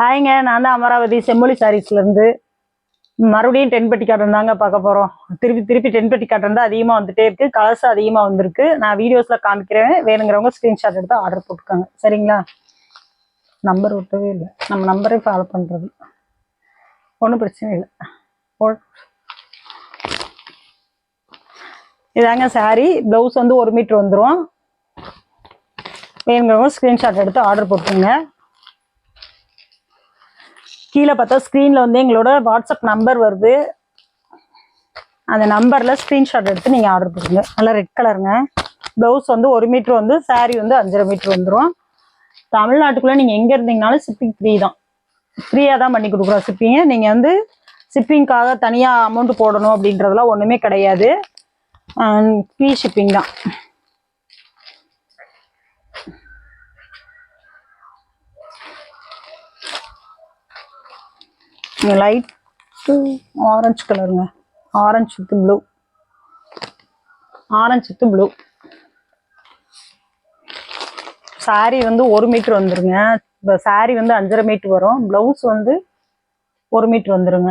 ஹாய்ங்க நான் தான் அமராவதி செம்மொழி சாரீஸ்லேருந்து மறுபடியும் டென்பட்டி காட்டன் தாங்க பார்க்க போகிறோம் திருப்பி திருப்பி டென்பட்டி காட்டன் தான் அதிகமாக வந்துட்டே இருக்குது கலர்ஸ் அதிகமாக வந்திருக்கு. நான் வீடியோஸில் காமிக்கிறேன். வேணுங்கிறவங்க ஸ்க்ரீன்ஷாட் எடுத்து ஆர்டர் போட்டுருக்காங்க சரிங்களா? நம்பர் விட்டவே இல்லை. நம்ம நம்பரே ஃபாலோ பண்ணுறது ஒன்றும் பிரச்சனை இல்லை. இதாங்க சாரீ ப்ளவுஸ் வந்து ஒரு மீட்ரு வந்துடும் வேணுங்கிறவங்க ஸ்க்ரீன்ஷாட் எடுத்து ஆர்டர் போட்டுருங்க கீழே பார்த்தா ஸ்க்ரீனில் வந்து எங்களோட வாட்ஸ்அப் நம்பர் வருது. அந்த நம்பரில் ஸ்க்ரீன்ஷாட் எடுத்து நீங்கள் ஆர்டர் பண்ணுங்க நல்லா ரெட் கலருங்க ப்ளவுஸ் வந்து ஒரு மீட்ரு வந்து சாரீ வந்து அஞ்சரை மீட்ரு வந்துடும் தமிழ்நாட்டுக்குள்ளே நீங்கள் எங்கே இருந்தீங்கனாலும் ஷிப்பிங் ஃப்ரீ தான். ஃப்ரீயாக தான் பண்ணி கொடுக்குறோம் ஷிப்பிங்கை நீங்கள் வந்து ஷிப்பிங்க்காக தனியாக அமௌண்ட் போடணும் அப்படின்றதெல்லாம் ஒன்றுமே கிடையாது. ஃப்ரீ ஷிப்பிங் தான். லைட் ஆரஞ்சு கலருங்க orange with blue orange with blue sari வந்து ஒரு மீட்ரு வந்துருங்க. இப்போ வந்து அஞ்சரை மீட்ரு வரும். ப்ளவுஸ் வந்து ஒரு மீட்ரு வந்துருங்க.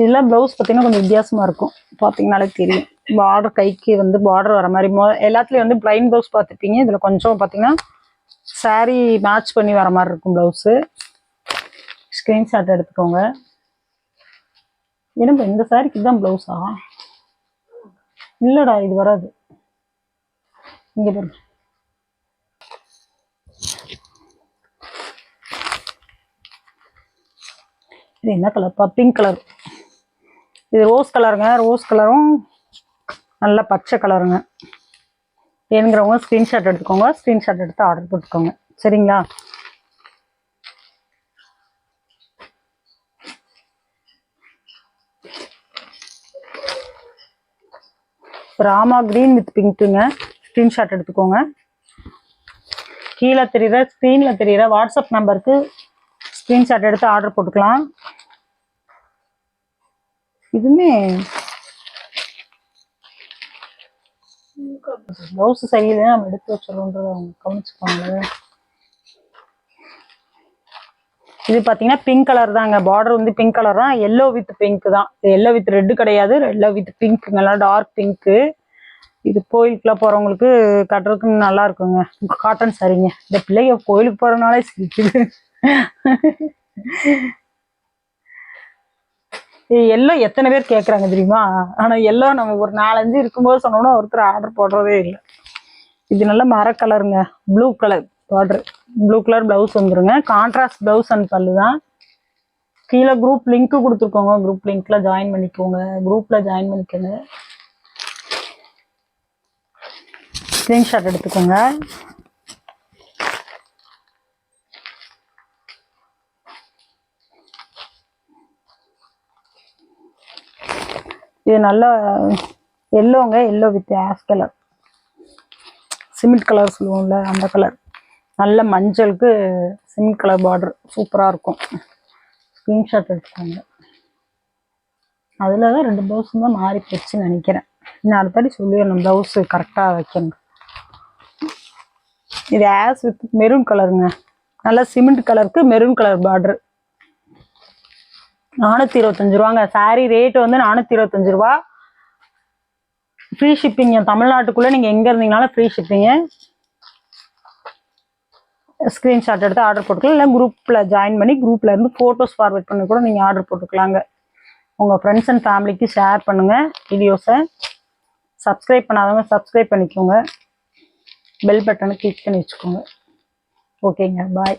இதெல்லாம் ப்ளவுஸ் பார்த்தீங்கன்னா கொஞ்சம் வித்தியாசமாக இருக்கும். பார்த்தீங்கனாலே தெரியும். பார்டர் கைக்கு வந்து பார்டர் வர மாதிரி. மொ எல்லாத்துலேயும் வந்து பிளைன் ப்ளவுஸ் பார்த்துப்பீங்க இதில் கொஞ்சம் பார்த்தீங்கன்னா saree மேட்ச் பண்ணி வர மாதிரி இருக்கும் ப்ளவுஸு ஸ்க்ரீன்ஷாட் எடுத்துக்கோங்க. என்னப்பா இந்த சாரிக்கு தான் ப்ளவுஸா இல்லைடா இது வராது. இங்கே பாருங்க இது என்ன கலர்ப்பா பிங்க் கலர் இது ரோஸ் கலருங்க ரோஸ் கலரும் நல்ல பச்சை கலருங்க வேணுங்கிறவங்க ஸ்க்ரீன்ஷாட் எடுத்துக்கோங்க. ஸ்க்ரீன்ஷாட் எடுத்து ஆர்டர் போட்டுக்கோங்க. சரிங்களா? ராமா கிரீன் வித் பிங்க்குங்க ஸ்க்ரீன்ஷாட் எடுத்துக்கோங்க. கீழே தெரியுற ஸ்க்ரீனில் தெரியுற வாட்ஸ்அப் நம்பருக்கு ஸ்க்ரீன்ஷாட் எடுத்து ஆர்டர் போட்டுக்கலாம். இதுவுமே ப்ளவுஸ் சரியில்லை நம்ம எடுத்து வச்சிடறோன்றத அவங்க கவனிச்சுப்பாங்களே. இது பார்த்தீங்கன்னா பிங்க் கலர் தாங்க. பார்டர் வந்து பிங்க் கலர் தான். எல்லோ வித் பிங்க் தான். எல்லோ வித் ரெட்டு கிடையாது. எல்லோ வித் பிங்க் நல்லா டார்க் பிங்க்கு இது கோயிலுக்குலாம் போகிறவங்களுக்கு கட்டுறதுக்கு நல்லா இருக்குங்க. காட்டன் சரிங்க. இந்த பிள்ளைங்க கோயிலுக்கு போகிறனாலே சிரிக்குது. எல்லோ எத்தனை பேர் கேட்குறாங்க தெரியுமா? ஆனால் எல்லோ நம்ம ஒரு நாலஞ்சு இருக்கும்போது சொன்னோம்னா ஒருத்தர் ஆர்டர் போடுறதே இல்லை. இது நல்ல மர கலருங்க blue colour border blue colour blouse வந்துருங்க. கான்ட்ராஸ்ட் ப்ளவுஸ் அண்ட் பல்லு தான். கீழே குரூப் லிங்க் கொடுத்துருக்கோங்க. குரூப் லிங்க்ல ஜாயின் பண்ணிக்கோங்க. குரூப்ல ஜாயின் பண்ணிக்கோங்க. ஸ்க்ரீன்ஷாட் எடுத்துக்கோங்க. இது நல்லா எல்லோங்க yellow with ash colour cement colour சொல்லுவோம்ல அந்த கலர் நல்ல மஞ்சளுக்கு சிம் கலர் பார்டர் சூப்பராக இருக்கும். ஸ்க்ரீன்ஷாட் எடுத்துக்கோங்க. அதில் தான் ரெண்டு ப்ளவுஸும் தான் மாறி போச்சுன்னு நினைக்கிறேன். நான் அடுத்தடி சொல்லிடணும். ப்ளவுஸு கரெக்டாக வைக்கணும். இது ஆஸ் வித் மெரூன் கலருங்க நல்ல சிமெண்ட் கலருக்கு மெரூன் கலர் பார்டர் நானூற்றி இருபத்தஞ்சு ரூபாங்க. சாரீ ரேட் வந்து நானூற்றி இருபத்தஞ்சு ரூபா. ஃப்ரீ ஷிப்பிங்க தமிழ்நாட்டுக்குள்ளே நீங்கள் எங்கே இருந்தீங்கனாலும் ஃப்ரீ ஷிப்பிங்கு ஸ்க்ரீன்ஷாட் எடுத்து ஆர்டர் போட்டுக்கலாம். இல்லை குரூப்பில் ஜாயின் பண்ணி குரூப்பில் இருந்து ஃபோட்டோஸ் ஃபார்வர்ட் பண்ணி கூட நீங்கள் ஆர்டர் போட்டுக்கலாங்க. உங்கள் ஃப்ரெண்ட்ஸ் அண்ட் ஃபேமிலிக்கு ஷேர் பண்ணுங்கள் வீடியோஸை சப்ஸ்கிரைப் பண்ணாதவங்க சப்ஸ்கிரைப் பண்ணிக்கோங்க. பெல் பட்டனை கிளிக் பண்ணி வச்சுக்கோங்க. ஓகேங்க பாய்